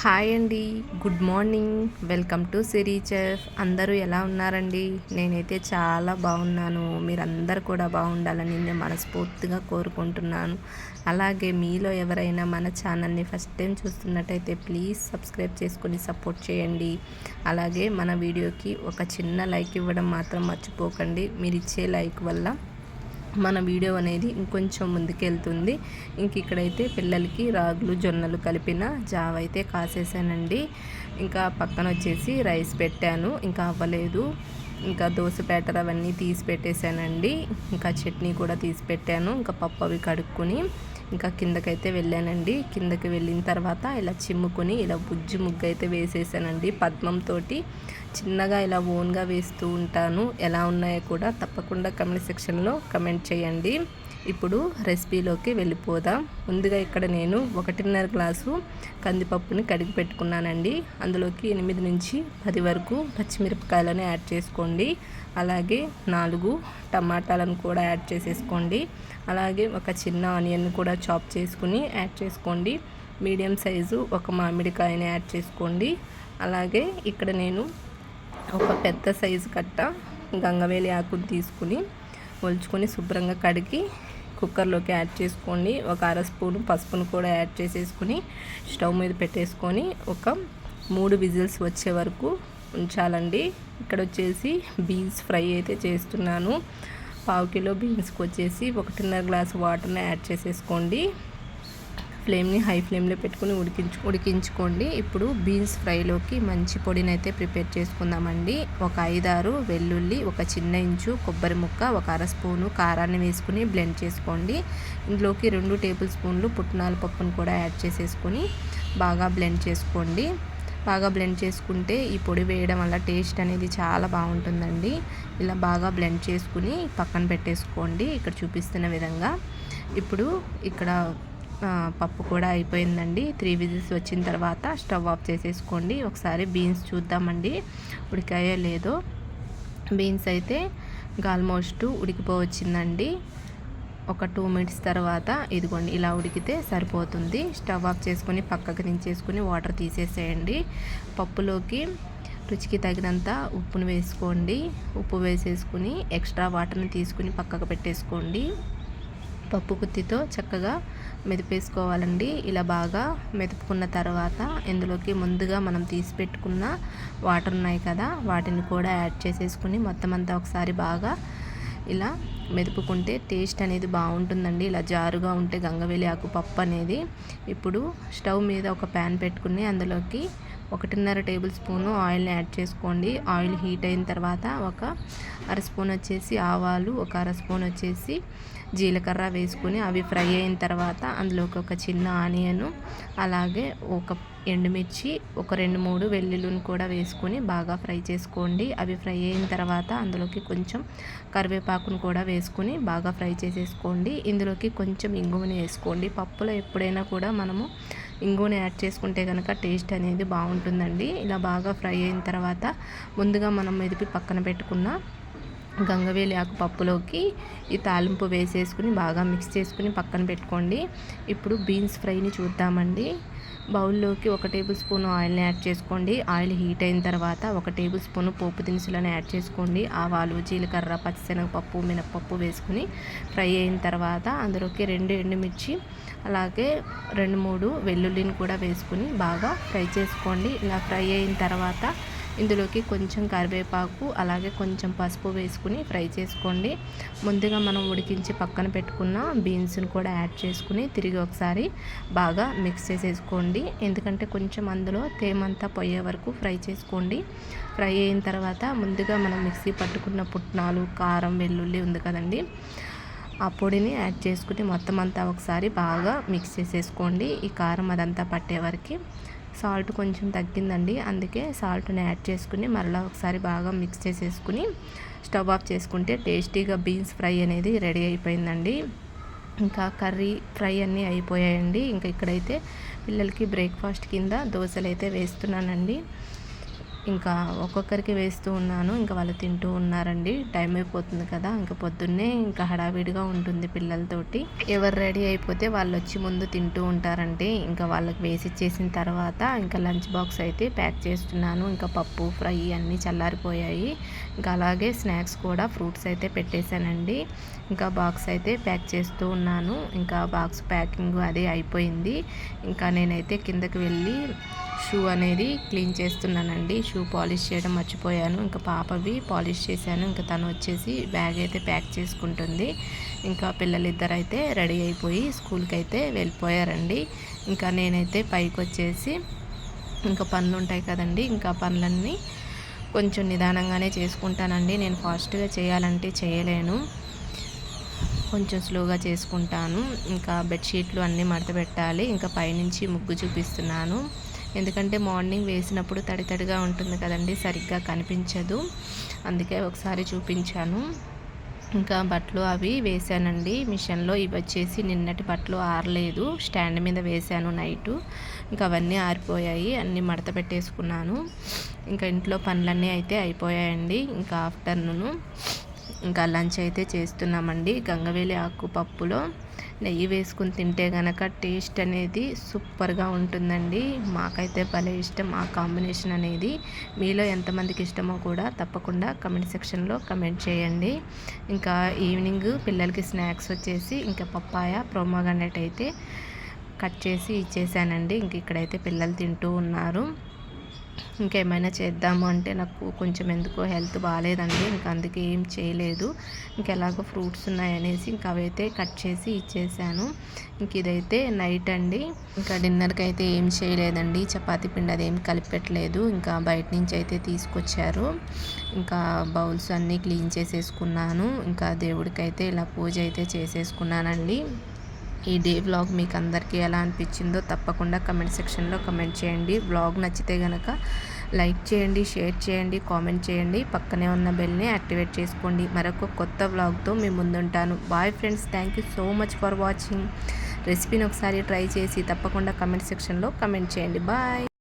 Hi అండి. Good morning. Welcome to Siri chef. అందరూ ఎలా ఉన్నారండి? నేనైతే చాలా బాగున్నాను. మీరందరూ కూడా బాగుండాలని నేను మనస్ఫూర్తిగా కోరుకుంటున్నాను. అలాగే మీలో ఎవరైనా మన ఛానల్ని ఫస్ట్ టైం చూస్తున్నట్టయితే ప్లీజ్ సబ్స్క్రైబ్ చేసుకొని సపోర్ట్ చేయండి. అలాగే మన వీడియోకి ఒక చిన్న లైక్ ఇవ్వడం మాత్రం మర్చిపోకండి. మీరు ఇచ్చే లైక్ వల్ల మన వీడియో అనేది ఇంకొంచెం ముందుకెళ్తుంది. ఇంక ఇక్కడైతే పిల్లలకి రాగులు జొన్నలు కలిపిన జావ అయితే కాసేసానండి. ఇంకా పక్కన వచ్చేసి రైస్ పెట్టాను. ఇంకా అవ్వలేదు. ఇంకా దోశ బ్యాటర్ అవన్నీ తీసి పెట్టేశానండి ఇంకా చట్నీ కూడా తీసి పెట్టాను. ఇంకా పప్పు అవి కడుక్కొని ఇంకా కిందకైతే వెళ్ళానండి. కిందకి వెళ్ళిన తర్వాత ఇలా చిమ్ముకొని ఇలా బుజ్జి ముగ్గు అయితే వేసేసానండి పద్మంతో చిన్నగా ఇలా ఓన్గా వేస్తూ ఉంటాను. ఎలా ఉన్నాయో కూడా తప్పకుండా కమెంట్ సెక్షన్లో కమెంట్ చేయండి. ఇప్పుడు రెసిపీలోకి వెళ్ళిపోదాం. ముందుగా ఇక్కడ నేను ఒకటిన్నర గ్లాసు కందిపప్పుని కడిగి పెట్టుకున్నానండి. అందులోకి ఎనిమిది నుంచి పది వరకు పచ్చిమిరపకాయలను యాడ్ చేసుకోండి. అలాగే నాలుగు టమాటాలను కూడా యాడ్ చేసేసుకోండి. అలాగే ఒక చిన్న ఆనియన్ కూడా చాప్ చేసుకుని యాడ్ చేసుకోండి. మీడియం సైజు ఒక మామిడికాయని యాడ్ చేసుకోండి. అలాగే ఇక్కడ నేను ఒక పెద్ద సైజు కట్ట గంగవేలి ఆకుని తీసుకుని ఒలుచుకొని శుభ్రంగా కడిగి కుక్కర్లోకి యాడ్ చేసుకోండి. ఒక అర స్పూన్ పసుపును కూడా యాడ్ చేసేసుకుని స్టవ్ మీద పెట్టేసుకొని ఒక మూడు విజిల్స్ వచ్చే వరకు ఉంచాలండి. ఇక్కడ వచ్చేసి బీన్స్ ఫ్రై అయితే చేస్తున్నాను. పావు కిలో బీన్స్కి వచ్చేసి ఒకటిన్నర గ్లాస్ వాటర్ని యాడ్ చేసేసుకోండి. ఫ్లేమ్ని హై ఫ్లేమ్లో పెట్టుకుని ఉడికించు ఉడికించుకోండి. ఇప్పుడు బీన్స్ ఫ్రైలోకి మంచి పొడిని అయితే ప్రిపేర్ చేసుకుందామండి. ఒక ఐదారు వెల్లుల్లి ఒక చిన్న ఇంచు కొబ్బరి ముక్క ఒక అర స్పూను కారాన్ని వేసుకుని బ్లెండ్ చేసుకోండి. ఇందులోకి రెండు టేబుల్ స్పూన్లు పుట్నాల పప్పును కూడా యాడ్ చేసేసుకొని బాగా బ్లెండ్ చేసుకోండి. బాగా బ్లెండ్ చేసుకుంటే ఈ పొడి వేయడం వల్ల టేస్ట్ అనేది చాలా బాగుంటుందండి. ఇలా బాగా బ్లెండ్ చేసుకుని పక్కన పెట్టేసుకోండి. ఇక్కడ చూపిస్తున్న విధంగా. ఇప్పుడు ఇక్కడ పప్పు కూడా అయిపోయిందండి. త్రీ విజిల్స్ వచ్చిన తర్వాత స్టవ్ ఆఫ్ చేసేసుకోండి. ఒకసారి బీన్స్ చూద్దామండి. ఉడికాయో లేదో. బీన్స్ అయితే ఆల్మోస్ట్ ఉడికిపోవచ్చిందండి. ఒక టూ మినిట్స్ తర్వాత ఇదిగోండి ఇలా ఉడికితే సరిపోతుంది. స్టవ్ ఆఫ్ చేసుకుని పక్కకు దించేసుకుని వాటర్ తీసేసేయండి. పప్పులోకి రుచికి తగినంత ఉప్పును వేసుకోండి. ఉప్పు వేసేసుకుని ఎక్స్ట్రా వాటర్ని తీసుకుని పక్కకు పెట్టేసుకోండి. పప్పు కుత్తితో చక్కగా మెదిపేసుకోవాలండి. ఇలా బాగా మెదుపుకున్న తర్వాత ఇందులోకి ముందుగా మనం తీసి పెట్టుకున్న వాటర్ ఉన్నాయి కదా వాటిని కూడా యాడ్ చేసేసుకుని మొత్తం అంతా ఒకసారి బాగా ఇలా మెదుపుకుంటే టేస్ట్ అనేది బాగుంటుందండి. ఇలా జారుగా ఉంటే గంగవేలి ఆకు పప్పు అనేది ఇప్పుడు స్టవ్ మీద ఒక ప్యాన్ పెట్టుకుని అందులోకి ఒకటిన్నర టేబుల్ స్పూను ఆయిల్ని యాడ్ చేసుకోండి. ఆయిల్ హీట్ అయిన తర్వాత ఒక అర స్పూన్ వచ్చేసి ఆవాలు ఒక అర స్పూన్ వచ్చేసి జీలకర్ర వేసుకుని అవి ఫ్రై అయిన తర్వాత అందులోకి ఒక చిన్న ఆనియను అలాగే ఒక ఎండుమిర్చి ఒక రెండు మూడు వెల్లుల్లిని కూడా వేసుకొని బాగా ఫ్రై చేసుకోండి. అవి ఫ్రై అయిన తర్వాత అందులోకి కొంచెం కరివేపాకును కూడా వేసుకొని బాగా ఫ్రై చేసేసుకోండి. ఇందులోకి కొంచెం ఇంగువని వేసుకోండి. పప్పులో ఎప్పుడైనా కూడా మనము ఇంగువని యాడ్ చేసుకుంటే కనుక టేస్ట్ అనేది బాగుంటుందండి. ఇలా బాగా ఫ్రై అయిన తర్వాత ముందుగా మనం మెదిపి పక్కన పెట్టుకున్న గంగవేలి ఆకు పప్పులోకి ఈ తాలింపు వేసేసుకుని బాగా మిక్స్ చేసుకుని పక్కన పెట్టుకోండి. ఇప్పుడు బీన్స్ ఫ్రైని చూద్దామండి. బౌల్లోకి ఒక టేబుల్ స్పూన్ ఆయిల్ని యాడ్ చేసుకోండి. ఆయిల్ హీట్ అయిన తర్వాత ఒక టేబుల్ స్పూన్ పోపు దినుసులను యాడ్ చేసుకోండి. ఆవాలు జీలకర్ర పచ్చిశనగపప్పు మినప్పప్పు వేసుకుని ఫ్రై అయిన తర్వాత అందులోకి రెండు ఎండుమిర్చి అలాగే రెండు మూడు వెల్లుల్లిని కూడా వేసుకుని బాగా ఫ్రై చేసుకోండి. ఇలా ఫ్రై అయిన తర్వాత ఇందులోకి కొంచెం కరివేపాకు అలాగే కొంచెం పసుపు వేసుకుని ఫ్రై చేసుకోండి. ముందుగా మనం ఉడికించి పక్కన పెట్టుకున్న బీన్స్ని కూడా యాడ్ చేసుకుని తిరిగి ఒకసారి బాగా మిక్స్ చేసేసుకోండి. ఎందుకంటే కొంచెం అందులో తేమంతా పోయే వరకు ఫ్రై చేసుకోండి. ఫ్రై అయిన తర్వాత ముందుగా మనం మిక్సీ పట్టుకున్న పుట్నాలు కారం వెల్లుల్లి ఉంది కదండి. ఆ పొడిని యాడ్ చేసుకుని మొత్తం అంతా ఒకసారి బాగా మిక్స్ చేసేసుకోండి. ఈ కారం అదంతా పట్టే వరకు. సాల్ట్ కొంచెం తగ్గిందండి. అందుకే సాల్ట్ని యాడ్ చేసుకుని మరలా ఒకసారి బాగా మిక్స్ చేసేసుకుని స్టవ్ ఆఫ్ చేసుకుంటే టేస్టీగా బీన్స్ ఫ్రై అనేది రెడీ అయిపోయిందండి. ఇంకా కర్రీ ఫ్రై అన్నీ అయిపోయాయండి. ఇంకా ఇక్కడైతే పిల్లలకి బ్రేక్ఫాస్ట్ కింద దోశలు అయితే వేస్తున్నానండి. ఇంకా ఒక్కొక్కరికి వేస్తూ ఉన్నాను. ఇంకా వాళ్ళు తింటూ ఉన్నారండి. టైం అయిపోతుంది కదా. ఇంకా పొద్దున్నే ఇంకా హడావిడిగా ఉంటుంది పిల్లలతోటి. ఎవరు రెడీ అయిపోతే వాళ్ళు వచ్చి ముందు తింటూ ఉంటారండి. ఇంకా వాళ్ళకి వేసి ఇచ్చేసిన తర్వాత ఇంకా లంచ్ బాక్స్ అయితే ప్యాక్ చేస్తున్నాను. ఇంకా పప్పు ఫ్రై అన్నీ చల్లారిపోయాయి. ఇంకా అలాగే స్నాక్స్ కూడా ఫ్రూట్స్ అయితే పెట్టేశానండి. ఇంకా బాక్స్ అయితే ప్యాక్ చేస్తూ ఉన్నాను. ఇంకా బాక్స్ ప్యాకింగ్ అదే అయిపోయింది. ఇంకా నేనైతే కిందకి వెళ్ళి షూ అనేది క్లీన్ చేస్తున్నానండి. షూ పాలిష్ చేయడం మర్చిపోయాను. ఇంకా పాపవి పాలిష్ చేశాను. ఇంకా తను వచ్చేసి బ్యాగ్ అయితే ప్యాక్ చేసుకుంటుంది. ఇంకా పిల్లలిద్దరు అయితే రెడీ అయిపోయి స్కూల్కి అయితే వెళ్ళిపోయారండి. ఇంకా నేనైతే పైకి వచ్చేసి ఇంకా పనులు ఉంటాయి కదండి. ఇంకా పనులన్నీ కొంచెం నిదానంగానే చేసుకుంటానండి. నేను ఫాస్ట్గా చేయాలంటే చేయలేను. కొంచెం స్లోగా చేసుకుంటాను. ఇంకా బెడ్షీట్లు అన్నీ మడత పెట్టాలి. ఇంకా పైనుంచి ముగ్గు చూపిస్తున్నాను. ఎందుకంటే మార్నింగ్ వేసినప్పుడు తడి తడిగా ఉంటుంది కదండి సరిగ్గా కనిపించదు. అందుకే ఒకసారి చూపించాను. ఇంకా బట్టలు అవి వేసానండి మిషన్లో ఇవి వచ్చేసి నిన్నటి బట్టలు ఆరలేదు. స్టాండ్ మీద వేసాను నైటు. ఇంకా అవన్నీ ఆరిపోయాయి. అన్నీ మడత పెట్టేసుకున్నాను. ఇంకా ఇంట్లో పనులన్నీ అయితే అయిపోయాయండి. ఇంకా ఆఫ్టర్నూను. ఇంకా లంచ్ అయితే చేస్తున్నామండి. గంగవేలి ఆకు పప్పులో నెయ్యి వేసుకుని తింటే కనుక టేస్ట్ అనేది సూపర్గా ఉంటుందండి. మాకైతే భలే ఇష్టం ఆ కాంబినేషన్ అనేది. మీలో ఎంతమందికి ఇష్టమో కూడా తప్పకుండా కమెంట్ సెక్షన్లో కమెంట్ చేయండి. ఇంకా ఈవినింగ్ పిల్లలకి స్నాక్స్ వచ్చేసి ఇంకా పప్పాయ ప్రోమోగనెట్ అయితే కట్ చేసి ఇచ్చేసానండి. ఇంక ఇక్కడైతే పిల్లలు తింటూ ఉన్నారు. ఇంకేమైనా చేద్దాము అంటే నాకు కొంచెం ఎందుకో హెల్త్ బాగాలేదండి. ఇంకా అందుకే ఏం చేయలేదు. ఇంక ఎలాగో ఫ్రూట్స్ ఉన్నాయనేసి ఇంకా అవైతే కట్ చేసి ఇచ్చేసాను. ఇంక ఇదైతే నైట్ అండి. ఇంకా డిన్నర్కి అయితే ఏం చేయలేదండి. చపాతీ పిండి అది ఏం కలిపెట్టలేదు. ఇంకా బయట నుంచి అయితే తీసుకొచ్చారు. ఇంకా బౌల్స్ అన్నీ క్లీన్ చేసేసుకున్నాను. ఇంకా దేవుడికైతే ఇలా పూజ అయితే చేసేసుకున్నానండి. ఈ డే వ్లాగ్ మీకు అందరికీ ఎలా అనిపించిందో తప్పకుండా కమెంట్ సెక్షన్లో కమెంట్ చేయండి. వ్లాగ్ నచ్చితే కనుక లైక్ చేయండి షేర్ చేయండి కామెంట్ చేయండి. పక్కనే ఉన్న బెల్ని యాక్టివేట్ చేసుకోండి. మరొక కొత్త వ్లాగ్తో మీ ముందుంటాను. Bye friends thank you so much for watching. రెసిపీని ఒకసారి ట్రై చేసి తప్పకుండా కమెంట్ సెక్షన్లో కమెంట్ చేయండి. బాయ్.